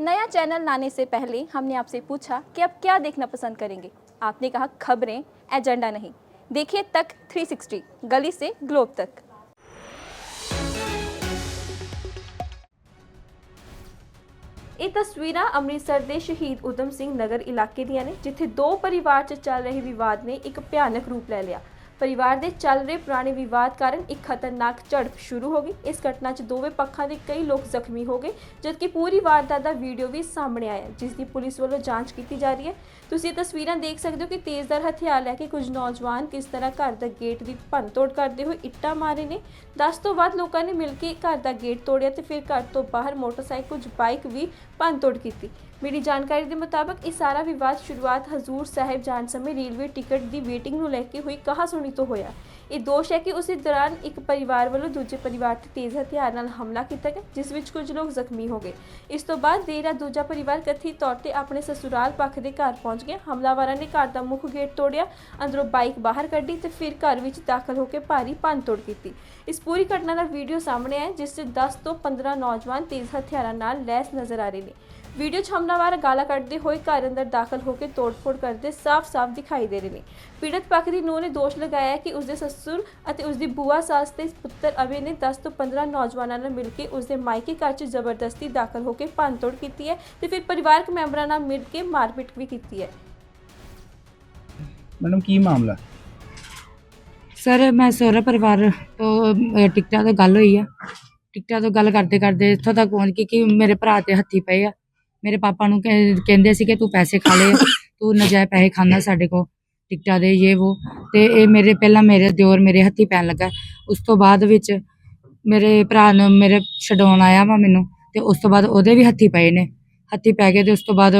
नया चैनल लाने से पहले हमने आपसे पूछा कि आप क्या देखना पसंद करेंगे आपने कहा खबरें एजेंडा नहीं देखिए तक 360 गली से ग्लोब तक ਇਹ ਤਸਵੀਰਾਂ ਅੰਮ੍ਰਿਤਸਰ ਦੇ ਸ਼ਹੀਦ ਉਦਮ ਸਿੰਘ ਨਗਰ ਇਲਾਕੇ ਦੀਆਂ ਨੇ ਜਿੱਥੇ ਦੋ ਪਰਿਵਾਰ 'ਚ ਚੱਲ ਰਹੇ ਵਿਵਾਦ ਨੇ ਇੱਕ ਭਿਆਨਕ ਰੂਪ ਲੈ ਲਿਆ ਪਰਿਵਾਰ ਦੇ ਚੱਲ ਰਹੇ ਪੁਰਾਣੇ ਵਿਵਾਦ ਕਾਰਨ ਇੱਕ ਖਤਰਨਾਕ ਝੜਪ ਸ਼ੁਰੂ ਹੋ ਗਈ। ਇਸ ਘਟਨਾ 'ਚ ਦੋਵੇਂ ਪੱਖਾਂ ਦੇ ਕਈ ਲੋਕ ਜ਼ਖਮੀ ਹੋ ਗਏ, ਜਦਕਿ ਪੂਰੀ ਵਾਰਦਾਤ ਦਾ ਵੀਡੀਓ ਵੀ ਸਾਹਮਣੇ ਆਇਆ, ਜਿਸ ਦੀ ਪੁਲਿਸ ਵੱਲੋਂ ਜਾਂਚ ਕੀਤੀ ਜਾ ਰਹੀ ਹੈ। ਤੁਸੀਂ ਇਹ ਤਸਵੀਰਾਂ ਦੇਖ ਸਕਦੇ ਹੋ ਕਿ ਤੇਜ਼ਧਾਰ ਹਥਿਆਰ ਲੈ ਕੇ ਕੁਝ ਨੌਜਵਾਨ ਕਿਸ ਤਰ੍ਹਾਂ ਘਰ ਦਾ ਗੇਟ ਦੀ ਭੰਨਤੋੜ ਕਰਦੇ ਹੋਏ ਇੱਟਾਂ ਮਾਰੇ ਨੇ। 10 ਤੋਂ ਵੱਧ ਲੋਕਾਂ ਨੇ ਮਿਲ ਕੇ ਘਰ ਦਾ ਗੇਟ ਤੋੜਿਆ ਤੇ ਫਿਰ ਘਰ ਤੋਂ ਬਾਹਰ ਮੋਟਰਸਾਈਕਲ, ਕੁਝ ਬਾਈਕ ਵੀ ਭੰਨਤੋੜ ਕੀਤੀ। ਮਿਲੀ ਜਾਣਕਾਰੀ ਦੇ ਮੁਤਾਬਕ ਇਹ ਸਾਰਾ ਵਿਵਾਦ ਸ਼ੁਰੂਆਤ ਹਜ਼ੂਰ ਸਾਹਿਬ ਜਾਣ ਸਮੇਂ ਰੇਲਵੇ ਟਿਕਟ ਦੀ ਵੇਟਿੰਗ ਨੂੰ ਲੈ ਕੇ ਹੋਈ ਕਹਾਸੁਣੀ ਤੋਂ ਹੋਇਆ। ਇਹ ਦੋਸ਼ ਹੈ ਕਿ ਉਸੇ ਦੌਰਾਨ ਇੱਕ ਪਰਿਵਾਰ ਵੱਲੋਂ ਦੂਜੇ ਪਰਿਵਾਰ ਤੇ ਤੇਜ਼ ਹਥਿਆਰ ਨਾਲ ਹਮਲਾ ਕੀਤਾ ਗਿਆ, ਜਿਸ ਵਿੱਚ ਕੁਝ ਲੋਕ ਜ਼ਖਮੀ ਹੋ ਗਏ। ਇਸ ਤੋਂ ਬਾਅਦ ਦੇਰ ਰਾਤ ਦੂਜਾ ਪਰਿਵਾਰ ਕਥਿਤ ਤੌਰ ਤੇ ਆਪਣੇ ਸਸੁਰਾਲ ਪੱਖ ਦੇ ਘਰ ਪਹੁੰਚ ਗਿਆ। ਹਮਲਾਵਰਾਂ ਨੇ ਘਰ ਦਾ ਮੁੱਖ ਗੇਟ ਤੋੜਿਆ, ਅੰਦਰੋਂ ਬਾਈਕ ਬਾਹਰ ਕੱਢੀ ਤੇ ਫਿਰ ਘਰ ਵਿੱਚ ਦਾਖਲ ਹੋ ਕੇ ਭਾਰੀ ਭੰਨਤੋੜ ਕੀਤੀ। ਇਸ ਪੂਰੀ ਘਟਨਾ ਦਾ ਵੀਡੀਓ ਸਾਹਮਣੇ ਆਇਆ, ਜਿਸ 'ਚ 10 ਤੋਂ 15 ਨੌਜਵਾਨ ਤੇਜ਼ ਹਥਿਆਰਾਂ ਨਾਲ ਲੈਸ ਨਜ਼ਰ ਆ ਰਹੇ ਨੇ। ਵੀਡੀਓ 'ਚ ਹਮਲਾਵਰ ਗਾਲਾਂ ਕੱਢਦੇ ਹੋਏ ਘਰ ਅੰਦਰ ਦਾਖਲ ਹੋ ਕੇ ਤੋੜਫੋੜ ਕਰਦੇ ਸਾਫ਼-ਸਾਫ਼ ਦਿਖਾਈ ਦੇ ਰਹੇ ਨੇ। ਪੀੜਤ ਪੱਖ ਦੀ ਨੂੰਹ ਨੇ ਦੋਸ਼ ਲਗਾਇਆ ਕਿ ਉਸਦੇ ਸੱਸੁਰ ਅਤੇ ਉਸਦੀ ਬੂਆ ਸੱਸ ਤੇ ਪੁੱਤਰ ਅਵੇ ਨੇ 10 ਤੋਂ 15 ਨੌਜਵਾਨਾਂ ਨਾਲ ਮਿਲ ਕੇ ਉਸਦੇ ਮਾਇਕੇ ਘਰ 'ਚ ਜ਼ਬਰਦਸਤੀ ਦਾਖਲ ਹੋ ਕੇ ਭੰਨਤੋੜ ਕੀਤੀ ਹੈ ਤੇ ਫਿਰ ਪਰਿਵਾਰਕ ਮੈਂਬਰਾਂ ਨਾਲ ਮਿਲ ਕੇ ਮਾਰਪੀਟ ਵੀ ਕੀਤੀ ਹੈ। ਮੈਡਮ ਕੀ ਮਾਮਲਾ? ਸਰ ਮੈਂ ਸਹੁਰਾ ਪਰਿਵਾਰ ਤੋਂ ਅਹ, ਟਿਕਟਾਂ ਤੋਂ ਗੱਲ ਹੋਈ ਆ। ਟਿਕਟਾਂ ਤੋਂ ਗੱਲ ਕਰਦੇ ਕਰਦੇ ਇੱਥੋਂ ਤੱਕ ਪਹੁੰਚ ਗਈ ਕਿ ਮੇਰੇ ਭਰਾ ਤੇ ਹੱਥੀ ਪਏ ਆ। ਮੇਰੇ ਪਾਪਾ ਨੂੰ ਕਹਿ- ਕਹਿੰਦੇ ਸੀ ਕਿ ਤੂੰ ਪੈਸੇ ਖਾ ਲਏ, ਤੂੰ ਨਜਾਇਜ਼ ਪੈਸੇ ਖਾਂਦਾ ਸਾਡੇ ਕੋ ਟਿਕਟਾਂ ਦੇ ਇਹ ਉਹ ਤੇ ਇਹ ਮੇਰੇ, ਪਹਿਲਾਂ ਮੇਰੇ ਦਿਓਰ ਮੇਰੇ ਹੱਥੀ ਪੈਣ ਲੱਗਾ। ਉਸ ਤੋਂ ਬਾਅਦ ਵਿੱਚ ਮੇਰੇ ਭਰਾ ਨੂੰ ਮੇਰੇ ਛਡਾਉਣ ਆਇਆ ਵਾ ਮੈਨੂੰ, ਤੇ ਉਸ ਤੋਂ ਬਾਅਦ ਉਹਦੇ ਵੀ ਹੱਥੀ ਪਏ ਨੇ। ਹੱਥੀ ਪੈ ਗਏ ਤੇ ਉਸ ਤੋਂ ਬਾਅਦ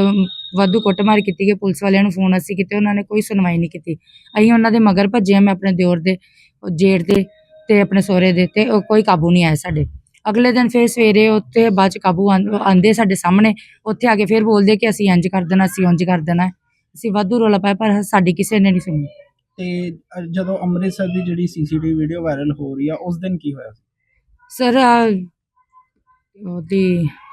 ਵਾਧੂ ਕੁੱਟਮਾਰ ਕੀਤੀ ਗਈ ਪੁਲਿਸ ਵਾਲਿਆਂ ਨੂੰ ਫੋਨ ਅਸੀਂ ਕੀਤੇ, ਉਹਨਾਂ ਨੇ ਕੋਈ ਸੁਣਵਾਈ ਨਹੀਂ ਕੀਤੀ। ਅਸੀਂ ਉਹਨਾਂ ਦੇ ਮਗਰ ਭੱਜੇ ਆ ਮੈਂ ਆਪਣੇ ਦਿਓਰ ਦੇ ਉਹ ਜੇਠ ਦੇ ਤੇ ਆਪਣੇ ਸਹੁਰੇ ਦੇ ਤੇ ਉਹ ਕੋਈ ਕਾਬੂ ਨਹੀਂ ਆਇਆ ਸਾਡੇ। ਅਗਲੇ ਦਿਨ ਫਿਰ ਸਵੇਰੇ ਉੱਥੇ ਬਾਅਦ ਚ ਕਾਬੂ ਆਂਦੇ ਸਾਡੇ ਸਾਹਮਣੇ ਉੱਥੇ ਆ ਕੇ ਫਿਰ ਬੋਲਦੇ ਕਿ ਅਸੀਂ ਇੰਜ ਕਰ ਦੇਣਾ ਅਸੀਂ ਉਂਝ ਕਰ ਦੇਣਾ। ਅਸੀਂ ਵਾਧੂ ਰੋਲਾ ਪਾਇਆ ਪਰ ਸਾਡੀ ਕਿਸੇ ਨੇ ਨਹੀਂ ਸੁਣੀ। ਤੇ ਜਦੋਂ ਅੰਮ੍ਰਿਤਸਰ ਦੀ ਜਿਹੜੀ ਸੀਸੀਟੀਵੀ ਵੀਡੀਓ ਵਾਇਰਲ ਹੋ ਰਹੀ ਆ ਉਸ ਦਿਨ ਕੀ ਹੋਇਆ ਸਰ ਉਹਦੀ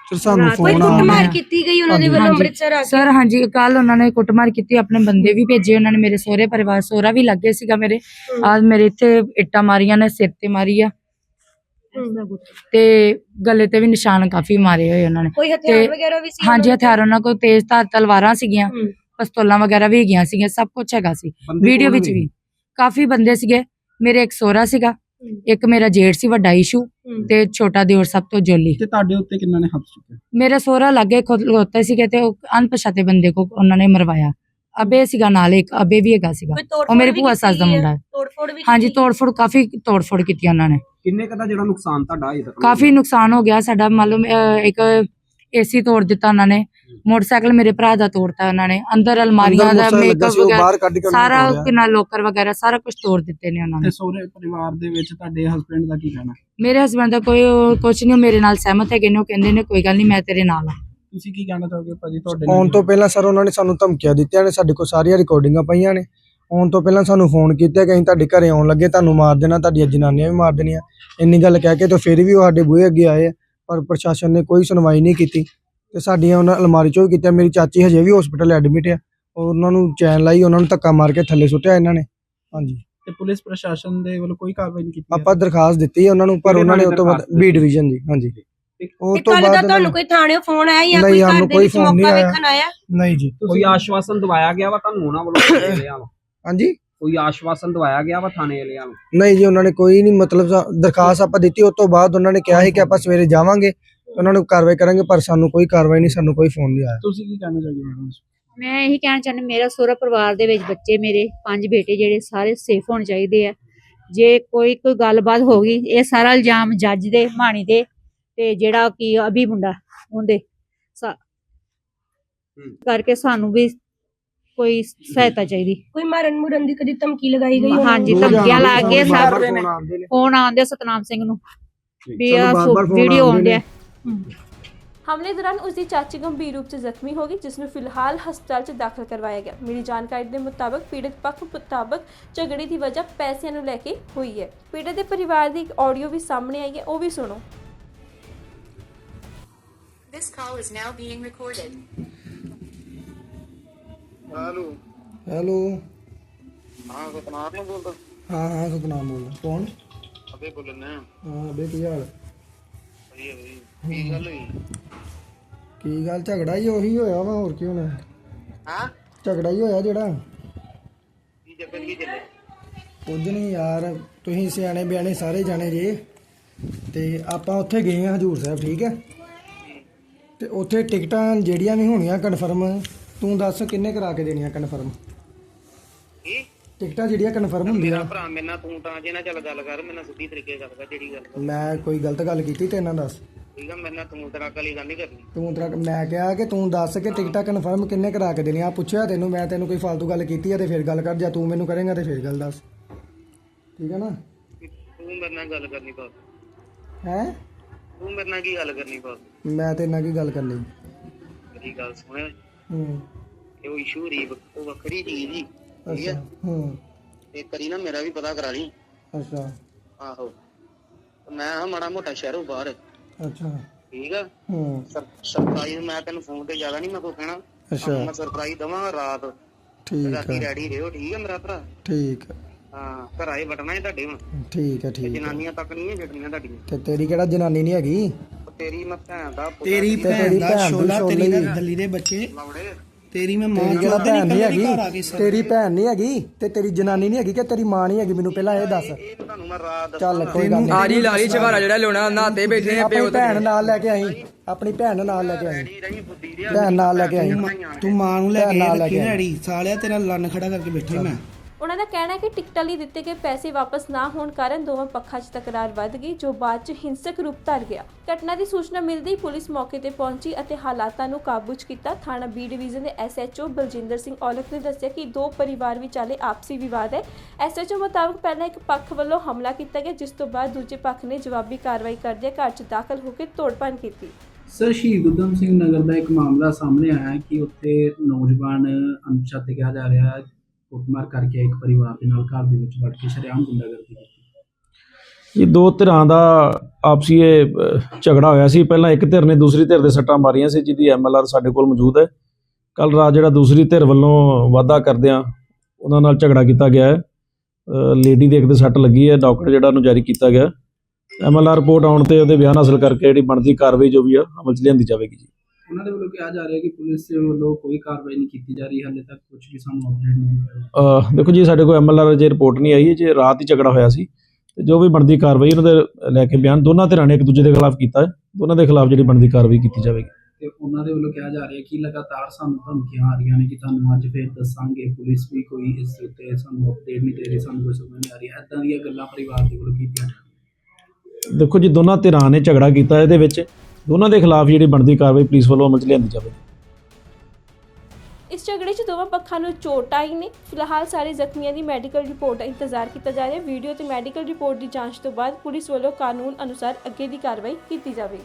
ਫਿਰ ਸਾਨੂੰ ਕੋਈ ਫੋਨ ਕੁੱਟਮਾਰ ਆ ਕੀਤੀ ਗਈ ਉਹਨਾਂ ਦੇ ਵੱਲੋਂ ਅੰਮ੍ਰਿਤਸਰ ਆ ਸਰ ਹਾਂਜੀ ਕੱਲ ਉਹਨਾਂ ਨੇ ਕੁੱਟਮਾਰ ਕੀਤੀ ਆਪਣੇ ਬੰਦੇ ਵੀ ਭੇਜੇ ਉਹਨਾਂ ਨੇ ਮੇਰੇ ਸਹੁਰੇ ਪਰਿਵਾਰ ਸਹੁਰਾ ਵੀ ਲੱਗੇ ਸੀਗਾ ਮੇਰੇ। ਆ ਮੇਰੇ ਇੱਥੇ ਇੱਟਾਂ ਮਾਰੀਆਂ ਨੇ ਸਿਰ ਤੇ ਮਾਰੀ ਆ। ਤੇ ਗਲੇ ਤੇ ਵੀ ਨਿਸ਼ਾਨ ਕਾਫੀ ਮਾਰੇ ਹੋਏ ਉਹਨਾਂ ਨੇ। ਕੋਈ ਹਥਿਆਰ ਤੇ- ਵਗੈਰਾ ਵੀ ਸੀ ਹਾਂਜੀ ਹਥਿਆਰ ਉਹਨਾਂ ਕੋਲ ਤੇਜ਼ ਧਾਰ ਤਲਵਾਰਾਂ ਸੀਗੀਆਂ। ਪਿਸਤੌਲਾਂ ਵਗੈਰਾ ਵੀ ਹੈਗੀਆਂ ਸੀਗੀਆਂ ਸਭ ਕੁਝ ਹੈਗਾ ਸੀ। ਵੀਡੀਓ ਵਿੱਚ ਵੀ ਕਾਫੀ ਬੰਦੇ ਸੀਗੇ ਮੇਰੇ ਇੱਕ ਸੋਹਰਾ ਸੀਗਾ ਇੱਕ ਮੇਰਾ ਜੇਠ ਸੀ ਵੱਡਾ ਇਸ਼ੂ ਤੇ ਛੋਟਾ ਦਿਓਰ ਸਭ ਤੋਂ ਜੋਲੀ। ਤੇ ਤੁਹਾਡੇ ਉੱਤੇ ਕਿੰਨਾਂ ਨੇ ਹੱਥ ਚੁੱਕਿਆ? ਮੇਰਾ ਸੋਹਰਾ ਲੱਗੇ ਖੁਦ ਖਲੋਤੇ ਸੀਗੇ ਤੇ ਉਹ ਅਣਪਛਾਤੇ ਬੰਦੇ ਕੋ ਉਹਨਾਂ ਨੇ ਮਰਵਾਇਆ। ਅਬੇ ਸੀਗਾ ਨਾਲ ਇੱਕ ਅਬੇ ਵੀ ਹੈਗਾ ਸੀਗਾ। ਉਹ ਮੇਰੇ ਭੂਆ ਸੱਸ ਦਾ ਮੁੰਡਾ ਹੈ? ਤੋੜਫੋੜ ਵੀ ਹਾਂਜੀ? ਤੋੜਫੋੜ ਕਾਫੀ ਤੋੜਫੋੜ ਕੀਤੀ ਉਹਨਾਂ ਨੇ। ਕਿੰਨੇ ਕਦਾ ਜਿਹੜਾ ਨੁਕਸਾਨ ਤੁਹਾਡਾ ਅਜੇ ਤੱਕ ਕਾਫੀ ਨੁਕਸਾਨ ਹੋ ਗਿਆ ਸਾਡਾ ਮਾਲੂਮ ਅਹ, ਇੱਕ ਏਸੀ ਤੋੜ ਦਿੱਤਾ ਉਹਨਾਂ ਨੇ ਮੋਟਰਸਾਈਕਲ ਮੇਰੇ ਭਰਾ ਦਾ ਤੋੜਤਾ ਉਹਨਾਂ ਨੇ ਅੰਦਰ ਅਲਮਾਰੀਆਂ ਦਾ ਮੇਕਅਪ ਵਗੈਰਾ ਸਾਰਾ। ਕਿੰਨਾ ਲੋਕਰ ਵਗੈਰਾ ਸਾਰਾ ਕੁਝ ਤੋੜ ਦਿੱਤੇ ਨੇ ਉਹਨਾਂ ਨੇ। ਤੇ ਸਹੁਰੇ ਪਰਿਵਾਰ ਦੇ ਵਿੱਚ ਤੁਹਾਡੇ ਹਸਬੰਡ ਦਾ ਕੀ ਕਹਿਣਾ? ਮੇਰੇ ਹਸਬੰਡ ਦਾ ਕੋਈ ਕੁਝ ਨਹੀਂ ਉਹ ਮੇਰੇ ਨਾਲ ਸਹਿਮਤ ਹੈਗੇ ਨੇ ਉਹ ਕਹਿੰਦੇ ਨੇ ਕੋਈ ਗੱਲ ਨਹੀਂ ਮੈਂ ਤੇਰੇ ਨਾਲ ਆ ਤੁਸੀਂ ਕੀ ਕਹਿਣਾ ਚਾਹੋਗੇ ਭਾਜੀ ਤੁਹਾਡੇ ਆਉਣ ਤੋਂ ਪਹਿਲਾਂ ਸਰ ਉਹਨਾਂ ਨੇ ਸਾਨੂੰ ਧਮਕੀਆਂ ਦਿੱਤੀਆਂ ਨੇ ਸਾਡੇ ਕੋਲ ਸਾਰੀਆਂ ਰਿਕਾਰਡਿੰਗਾਂ ਪਈਆਂ ਨੇ। ਆਉਣ ਤੋਂ ਪਹਿਲਾਂ ਸਾਨੂੰ ਫੋਨ ਕੀਤਾ ਕਿ ਅਸੀਂ ਤੁਹਾਡੇ ਘਰੇ ਆਉਣ ਲੱਗੇ ਤੁਹਾਨੂੰ ਮਾਰ ਦੇਣਾ ਤੁਹਾਡੀਆਂ ਜਨਾਨੀਆਂ ਵੀ ਮਾਰ ਦੇਣੀਆਂ। ਇੰਨੀ ਗੱਲ ਕਹਿ ਕੇ ਤੇ ਫਿਰ ਵੀ ਉਹ ਸਾਡੇ ਬੂਹੇ ਅੱਗੇ ਆਏ ਪਰ ਪ੍ਰਸ਼ਾਸਨ ਨੇ ਕੋਈ ਸੁਣਵਾਈ ਨਹੀਂ ਕੀਤੀ। ਤੇ ਸਾਡੀਆਂ ਉਹਨਾਂ ਅਲਮਾਰੀ ਚੋਂ ਵੀ ਕੀਤੀਆਂ ਮੇਰੀ ਚਾਚੀ ਹਜੇ ਵੀ ਹਸਪੀਟਲ ਐਡਮਿਟ ਆ। ਉਹਨਾਂ ਨੂੰ ਚੈਨ ਲਾਈ ਉਹਨਾਂ ਨੂੰ ਧੱਕਾ ਮਾਰ ਕੇ ਥੱਲੇ ਸੁੱਟਿਆ ਇਹਨਾਂ ਨੇ। ਹਾਂਜੀ। ਤੇ ਪੁਲਿਸ ਪ੍ਰਸ਼ਾਸਨ ਦੇ ਵੱਲੋਂ ਕੋਈ ਕਾਰਵਾਈ ਨਹੀਂ ਕੀਤੀ? ਆਪਾਂ ਦਰਖਾਸਤ ਦਿੱਤੀ ਹੈ ਉਹਨਾਂ ਨੂੰ ਪਰ ਉਹਨਾਂ ਨੇ ਉਸ ਤੋਂ ਬਾਅਦ ਬੀ ਡਿਵੀਜ਼ਨ ਦੀ ਹਾਂਜੀ। ਉਸ ਤੇ ਬਾਅਦ ਤੁਹਾਨੂੰ ਕੋਈ ਥਾਣੇ ਫੋਨ ਆਇਆ ਜਾਂ ਕੋਈ ਘਰ ਦੇ ਕੋਈ ਵਿੱਚ ਮੌਕਾ ਆਇਆ। ਵੇਖਣ ਆਇਆ? ਨਹੀਂ ਜੀ। ਕੋਈ ਆਸ਼ਵਾਸਨ ਦਵਾਇਆ ਗਿਆ ਵਾ ਤੁਹਾਨੂੰ ਉਹਨਾਂ ਵੱਲੋਂ ਹਾਂਜੀ? ਕੋਈ ਆਸ਼ਵਾਸਨ ਦਵਾਇਆ ਗਿਆ ਵਾ ਥਾਣੇ ਵਾਲਿਆਂ ਨੂੰ? ਨਹੀਂ ਜੀ ਉਹਨਾਂ ਨੇ ਕੋਈ ਨਹੀਂ ਮਤਲਬ ਸਾ- ਦਰਖਾਸਤ ਆਪਾਂ ਦਿੱਤੀ ਉਸ ਤੋਂ ਬਾਅਦ ਉਹਨਾਂ ਨੇ ਕਿਹਾ ਸੀ ਕਿ ਆਪਾਂ ਸਵੇਰੇ ਜਾਵਾਂਗੇ ਉਹਨਾਂ ਨੂੰ ਕਾਰਵਾਈ ਕਰਾਂਗੇ ਪਰ ਸਾਨੂੰ ਕੋਈ ਕਾਰਵਾਈ ਨਹੀਂ ਸਾਨੂੰ ਕੋਈ ਫੋਨ ਨਹੀਂ ਆਇਆ। ਤੁਸੀਂ ਕੀ ਕਹਿਣਾ ਚਾਹੋਗੇ ਮੈਡਮ ਮੈਂ ਇਹੀ ਕਹਿਣਾ ਚਾਹੁੰਦੀ ਮੇਰਾ ਸਹੁਰਾ ਪਰਿਵਾਰ ਦੇ ਵਿੱਚ ਬੱਚੇ ਮੇਰੇ ਪੰਜ ਬੇਟੇ ਜਿਹੜੇ ਸਾਰੇ ਸੇਫ ਹੋਣੇ ਚਾਹੀਦੇ ਆ। ਜੇ ਕੋਈ ਕੋਈ ਗੱਲਬਾਤ ਹੋ ਗਈ ਇਹ ਸਾਰਾ ਇਲਜ਼ਾਮ ਜੱਜ ਦੇ ਮਾਣੀ ਦੇ ਤੇ ਜਿਹੜਾ ਕੀ ਅਭੀ ਮੁੰਡਾ ਉਹਦੇ। ਸਾ- ਕਰਕੇ ਸਾਨੂੰ ਵੀ ਕੋਈ ਸਹਾਇਤਾ ਚਾਹੀਦੀ। ਕੋਈ ਮਾਰਨ ਮੁਰਨ ਦੀ ਕਦੀ ਧਮਕੀ ਲਗਾਈ ਗਈ ਨੂੰ? ਹਾਂਜੀ ਧਮਕੀਆਂ ਗਈਆਂ ਬਾਰ-ਬਾਰ ਸਭ ਫੋਨ ਆਉਂਦੇ ਸਤਨਾਮ ਸਿੰਘ ਨੂੰ। ਵੀ ਆ ਵੀਡੀਓ ਆਉਂਦੇ। ਆ। ਹਮਲੇ ਦੌਰਾਨ ਉਸ ਦੀ ਚਾਚੀ ਗੰਭੀਰ ਰੂਪ 'ਚ ਜ਼ਖਮੀ ਹੋ ਗਈ ਜਿਸ ਨੂੰ ਫਿਲਹਾਲ ਹਸਪਤਾਲ 'ਚ ਦਾਖਲ ਕਰਵਾਇਆ ਗਿਆ। ਮਿਲੀ ਜਾਣਕਾਰੀ ਦੇ ਮੁਤਾਬਕ ਪੀੜਤ ਪੱਖ ਮੁਤਾਬਕ ਝਗੜੇ ਦੀ ਵਜ੍ਹਾ ਪੈਸਿਆਂ ਨੂੰ ਲੈ ਕੇ ਹੋਈ ਹੈ। ਪੀੜਤ ਦੇ ਪਰਿਵਾਰ ਦੀ ਇੱਕ ਆਡੀਓ ਵੀ ਸਾਹਮਣੇ ਆਈ ਹੈ ਉਹ ਵੀ ਸੁਣੋ। This call is now being recorded. Hello. ਹਾਂ ਸਤਨਾਮ ਨੂੰ ਬੋਲਦਾ। ਹਾਂ ਹਾਂ ਸਤਨਾਮ ਬੋਲ ਕੌਣ? ਅਬੇ ਬੋਲਣਾ ਹਾਂ ਬੇ ਕੀ ਹਾਲ? ਵਧੀਆ ਵਧੀਆ ਕੀ ਗੱਲ ਹੋਈ? ਕੀ ਗੱਲ? ਝਗੜਾ ਹੀ ਉਹੀ ਹੋਇਆ ਵਾ ਹੋਰ ਕੀ ਹੋਣਾ? ਹਾਂ? ਝਗੜਾ ਹੀ ਹੋਇਆ ਜਿਹੜਾ। ਕੀ ਚੱਕਰ ਕੀ ਚੱਲੇ ਕੁਝ ਨਹੀਂ ਯਾਰ ਤੁਸੀਂ ਸਿਆਣੇ ਬਿਆਣੇ ਸਾਰੇ ਜਾਣੇ ਜੇ। ਤੇ ਆਪਾਂ ਉੱਥੇ ਗਏ ਆ ਹਜੂਰ ਸਾਹਿਬ ਠੀਕ ਹੈ? ਤੇ ਉੱਥੇ ਟਿਕਟਾਂ ਜਿਹੜੀਆਂ ਵੀ ਹੋਣੀਆਂ ਕਨਫਰਮ ਤੂੰ ਦੱਸ ਕਿੰਨੇ ਕਰਾ ਕੇ ਦੇਣੀਆਂ ਕਨਫਰਮ ਕੀ? ਟਿਕਟਾਂ ਜਿਹੜੀਆਂ ਕਨਫਰਮ ਹੁੰਦੀਆਂ। ਮੇਰਾ ਭਰਾ ਮੇਰੇ ਨਾਲ ਤੂੰ ਤਾਂ ਜੇ ਨਾ ਚੱਲ ਗੱਲ ਕਰ ਮੇਰੇ ਨਾਲ ਸਿੱਧੀ ਤਰੀਕੇ ਗੱਲ ਕਰ ਜਿਹੜੀ ਗੱਲ ਕਰ। ਮੈਂ ਕੋਈ ਗਲਤ ਗੱਲ ਕੀਤੀ ਤੇ ਇਹਨਾਂ ਦੱਸ? ਠੀਕ ਆ ਮੇਰੇ ਨਾਲ ਤੂੰ ਤੇਰਾ ਕਲੀ ਗੱਲ ਨਹੀਂ ਕਰਨੀ। ਤੂੰ ਤੇਰਾ ਮੈਂ ਕਿਹਾ ਕਿ ਤੂੰ ਦੱਸ ਕਿ ਟਿਕਟਾਂ ਕਨਫਰਮ ਕਿੰਨੇ ਕਰਾ ਕੇ ਦੇਣੀਆਂ? ਪੁੱਛਿਆ ਤੈਨੂੰ ਮੈਂ ਤੈਨੂੰ ਕੋਈ ਫालतू ਗੱਲ ਕੀਤੀ ਆ ਤੇ ਫਿਰ ਗੱਲ ਕਰ ਜਾਂ ਤੂੰ ਮੈਨੂੰ ਕਰੇਂਗਾ ਤੇ ਫਿਰ ਗੱਲ ਦੱਸ। ਠੀਕ ਹੈ ਨਾ? ਤੂੰ ਮੇਰੇ ਨਾਲ ਗੱਲ ਕਰਨੀ ਪਾ ਹੈ? ਤੂੰ ਮੇਰੇ ਨਾਲ ਕੀ ਗੱਲ ਕਰਨੀ ਪਾ ਮੈਂ ਤੇ ਨਾਲ ਕੀ ਗੱਲ ਕਰਨੀ? ਮੇਰੀ ਗੱਲ ਸੁਣ। ਹੂੰ। ਉਹ ਇਸ਼ੂ ਰੀ ਉਹ ਵੱਖਰੀ ਚੀਜ਼ ਜੀ ਠੀਕ ਅੱਛਾ ਹੈ। ਹੂੰ ਤੇ ਕਰੀ ਨਾ ਮੇਰਾ ਵੀ ਪਤਾ ਕਰਾ ਲਈ। ਅੱਛਾ। ਆਹੋ। ਮੈਂ ਹਾਂ ਮਾੜਾ ਮੋਟਾ ਸ਼ਹਿਰੋਂ ਬਾਹਰ। ਅੱਛਾ। ਠੀਕ ਆ? ਹੂੰ। ਸਰਪ੍ਰਾਈਜ਼ ਮੈਂ ਤੈਨੂੰ ਫੋਨ ਤੇ ਜ਼ਿਆਦਾ ਨਹੀਂ ਮੈਂ ਕੋ ਕਹਿਣਾ ਅੱਛਾ। ਮੈਂ ਸਰਪ੍ਰਾਈਜ਼ ਦਵਾਂਗਾ ਰਾਤ। ਠੀਕ ਰਾਤੀ ਹੈ ਰੈਡੀ ਰਹੋ ਠੀਕ ਹੈ ਮੇਰਾ ਭਰਾ? ਠੀਕ ਹੈ ਹਾਂ ਘਰ ਆਏ ਵਟਣਾ ਹੈ ਤੁਹਾਡੇ ਹੁਣ। ਠੀਕ ਹੈ ਠੀਕ ਜਨਾਨੀਆਂ ਤੱਕ ਨਹੀਂ ਹੈ ਛੱਡਣੀਆਂ ਤੁਹਾਡੀਆਂ। ਤੇ ਤੇਰੀ ਕਿਹੜਾ ਜਨਾਨੀ ਨਹੀਂ ਹੈਗੀ? ਤੇਰੀ ਮੈਂ ਭੈਣ ਦਾ ਪੁੱਤ ਤੇਰੀ ਭੈਣ ਦਾ ਸ਼ੋਲਾ ਤੇਰੀ ਦਾ ਦਲੀ ਦੇ ਬੱਚੇ। ਲਾਉੜੇ ਤੇਰੀ ਮੈਂ ਮਾਂ ਚੋਦ ਭੈਣ ਨਹੀਂ ਆ ਹੈਗੀ ਤੇਰੀ ਭੈਣ ਨਹੀਂ ਹੈਗੀ ਤੇ ਤੇਰੀ ਜਨਾਨੀ ਨਹੀਂ ਹੈਗੀ ਕਿ ਤੇਰੀ ਮਾਂ ਨਹੀਂ ਹੈਗੀ ਮੈਨੂੰ ਪਹਿਲਾਂ ਇਹ ਦੱਸ। ਇਹ ਤੁਹਾਨੂੰ ਮੈਂ ਰਾਤ ਚੱਲ ਕੋਈ ਗੱਲ ਨਹੀਂ ਆਰੀ ਲਾਲੀ ਚਵਾਰਾ ਜਿਹੜਾ ਲਿਆਉਣਾ ਨਾਤੇ ਬੈਠੇ ਨੇ ਆਪਣੀ ਪਿਓ ਤੇ ਭੈਣ ਨਾਲ ਲੈ ਕੇ ਆਈ ਆਪਣੀ ਭੈਣ ਨਾਲ ਲੈ ਕੇ ਆਈ। ਭੈਣ ਨਾਲ ਲੈ ਕੇ ਆਈ। ਤੂੰ ਮਾਂ ਨੂੰ ਲੈ ਕੇ ਨਾਲ ਲੈ ਰੱਖੀ ਕੇ ਆਈ। ਸਾਲਿਆ ਤੇਰਾ ਲੰਨ ਖੜਾ ਕਰਕੇ ਬੈਠਾ ਮੈਂ। ਉਹਨਾਂ ਦਾ ਕਹਿਣਾ ਹੈ ਕਿ ਟਿਕਟਾਂ ਲਈ ਦਿੱਤੇ ਗਏ ਪੈਸੇ ਵਾਪਸ ਨਾ ਹੋਣ ਕਾਰਨ ਦੋਵਾਂ ਪੱਖਾਂ 'ਚ ਤਕਰਾਰ ਵੱਧ ਗਈ, ਜੋ ਬਾਅਦ 'ਚ ਹਿੰਸਕ ਰੂਪ ਧਾਰ ਗਿਆ। ਘਟਨਾ ਦੀ ਸੂਚਨਾ ਮਿਲਦੇ ਹੀ ਪੁਲਿਸ ਮੌਕੇ ਤੇ ਪਹੁੰਚੀ ਅਤੇ ਹਾਲਾਤਾਂ ਨੂੰ ਕਾਬੂ 'ਚ ਕੀਤਾ। ਥਾਣਾ ਬੀ ਡਿਵੀਜ਼ਨ ਦੇ ਐਸਐਚਓ ਬਲਜਿੰਦਰ ਸਿੰਘ ਔਲਖ ਨੇ ਦੱਸਿਆ ਕਿ ਦੋ ਪਰਿਵਾਰ ਵਿਚਾਲੇ ਆਪਸੀ ਵਿਵਾਦ ਹੈ। ਐਸਐਚਓ ਮੁਤਾਬਕ ਪਹਿਲਾਂ ਇੱਕ ਪੱਖ ਵੱਲੋਂ ਹਮਲਾ ਕੀਤਾ ਗਿਆ, ਜਿਸ ਤੋਂ ਬਾਅਦ ਦੂਜੇ ਪੱਖ ਨੇ ਜਵਾਬੀ ਕਾਰਵਾਈ ਕਰਦਿਆਂ ਘਰ 'ਚ ਦਾਖਲ ਹੋ ਕੇ ਤੋੜਪਾਨ ਕੀਤੀ। ਸਰ, ਸ਼ਹੀਦ ਉਦਮ ਸਿੰਘ ਨਗਰ ਦਾ ਇੱਕ ਮਾਮਲਾ ਸਾਹਮਣੇ ਆਇਆ ਹੈ ਕਿ ਉੱਥੇ ਨੌਜਵਾਨ ਅਣਪਛਾਤੇ ਕਿਹਾ ਜਾ ਰਿਹਾ ਹੈ ਕੁੱਟਮਾਰ ਕਰਕੇ ਇੱਕ ਪਰਿਵਾਰ ਦੇ ਨਾਲ ਘਰ ਦੇ ਵਿੱਚ ਵੜ ਕੇ ਸ਼ਰੇਆਮ ਗੁੰਡਾਗਰਦੀ ਕੀਤੀ। ਇਹ ਦੋ ਧਿਰਾਂ ਦਾ ਆਪਸੀ ਇਹ ਅਹ, ਝਗੜਾ ਹੋਇਆ ਸੀ। ਪਹਿਲਾਂ ਇੱਕ ਧਿਰ ਨੇ ਦੂਸਰੀ ਧਿਰ ਦੇ ਸੱਟਾਂ ਮਾਰੀਆਂ ਸੀ ਜਿਹਦੀ ਐਮਐਲਆਰ ਸਾਡੇ ਕੋਲ ਮੌਜੂਦ ਹੈ। ਕੱਲ ਰਾਤ ਜਿਹੜਾ ਦੂਸਰੀ ਧਿਰ ਵੱਲੋਂ ਵਾਅਦਾ ਕਰਦਿਆਂ ਉਹਨਾਂ ਨਾਲ ਝਗੜਾ ਕੀਤਾ ਗਿਆ ਹੈ। ਲੇਡੀ ਦੇ ਇੱਕ ਦੇ ਸੱਟ ਲੱਗੀ ਹੈ। ਡਾਕਟਰ ਜਿਹੜਾ ਨੂੰ ਜਾਰੀ ਕੀਤਾ ਗਿਆ ਐਮਐਲਆਰ ਰਿਪੋਰਟ ਆਉਣ ਤੇ ਉਹਦੇ ਬਿਆਨ ਹਾਸਲ ਕਰਕੇ ਜਿਹੜੀ ਬਣਦੀ ਕਾਰਵਾਈ ਜੋ ਵੀ ਆ ਅਮਲ 'ਚ ਲਿਆਂਦੀ ਜਾਵੇਗੀ ਜੀ। ਉਹਨਾਂ ਦੇ ਵੱਲੋਂ ਕਿਹਾ ਜਾ ਰਿਹਾ ਕਿ ਪੁਲਿਸ ਦੇ ਵੱਲੋਂ ਕੋਈ ਕਾਰਵਾਈ ਨਹੀਂ ਕੀਤੀ ਜਾ ਰਹੀ ਹਾਲੇ ਤੱਕ ਕੁਝ ਵੀ ਸਾਨੂੰ ਅਪਡੇਟ ਨਹੀਂ ਮਿਲਿਆ। ਅਹ, ਦੇਖੋ ਜੀ ਸਾਡੇ ਕੋਲ ਐਮਐਲਆਰ ਜੇ ਰਿਪੋਰਟ ਨਹੀਂ ਆਈ ਹੈ ਜੇ ਰਾਤ ਹੀ ਝਗੜਾ ਹੋਇਆ ਸੀ ਤੇ ਜੋ ਵੀ ਬਣਦੀ ਕਾਰਵਾਈ ਉਹਨਾਂ ਦੇ ਲੈ ਕੇ ਬਿਆਨ ਦੋਨਾਂ ਧਿਰਾਂ ਨੇ ਇੱਕ ਦੂਜੇ ਦੇ ਖਿਲਾਫ ਕੀਤਾ ਹੈ ਦੋਨਾਂ ਦੇ ਖਿਲਾਫ ਜਿਹੜੀ ਬਣਦੀ ਕਾਰਵਾਈ ਕੀਤੀ ਜਾਵੇਗੀ। ਤੇ ਉਹਨਾਂ ਦੇ ਵੱਲੋਂ ਕਿਹਾ ਜਾ ਰਿਹਾ ਕਿ ਲਗਾਤਾਰ ਸਾਨੂੰ ਧਮਕੀਆਂ ਆ ਰਹੀਆਂ ਨੇ ਕਿ ਤੁਹਾਨੂੰ ਅੱਜ ਫੇਰ ਦੱਸਾਂਗੇ ਪੁਲਿਸ ਵੀ ਕੋਈ ਇਸ ਉੱਤੇ ਸਾਨੂੰ ਅਪਡੇਟ ਨਹੀਂ ਦੇ ਰਹੀ ਸਾਨੂੰ ਕੋਈ ਸਮਝ ਨਹੀਂ ਆ ਰਹੀ ਐਦਾਂ ਦੀਆਂ ਗੱਲਾਂ ਪਰਿਵਾਰ ਦੇ ਵੱਲੋਂ ਕੀਤੀਆਂ ਦੇਖੋ ਜੀ ਦੋਨਾਂ ਧਿਰਾਂ ਨੇ ਝਗੜਾ ਕੀਤਾ ਇਹਦੇ ਵਿੱਚ ਦੋਨਾਂ ਦੇ ਖਿਲਾਫ ਜਿਹੜੀ ਬਣਦੀ ਕਾਰਵਾਈ ਪੁਲਿਸ ਵੱਲੋਂ ਅਮਲ 'ਚ ਲਿਆਂਦੀ ਜਾਵੇਗੀ ਇਸ ਝਗੜੇ 'ਚ ਦੋਵਾਂ ਪੱਖਾਂ ਨੂੰ ਚੋਟ ਆਈ ਨੇ। ਫਿਲਹਾਲ ਸਾਰੇ ਜ਼ਖਮੀਆਂ ਦੀ ਮੈਡੀਕਲ ਰਿਪੋਰਟ ਦਾ ਇੰਤਜ਼ਾਰ ਕੀਤਾ ਜਾ ਰਿਹਾ ਹੈ। ਵੀਡੀਓ ਤੇ ਮੈਡੀਕਲ ਰਿਪੋਰਟ ਦੀ ਜਾਂਚ ਤੋਂ ਬਾਅਦ ਪੁਲਿਸ ਵੱਲੋਂ ਕਾਨੂੰਨ ਅਨੁਸਾਰ ਅੱਗੇ ਦੀ ਕਾਰਵਾਈ ਕੀਤੀ ਜਾਵੇਗੀ।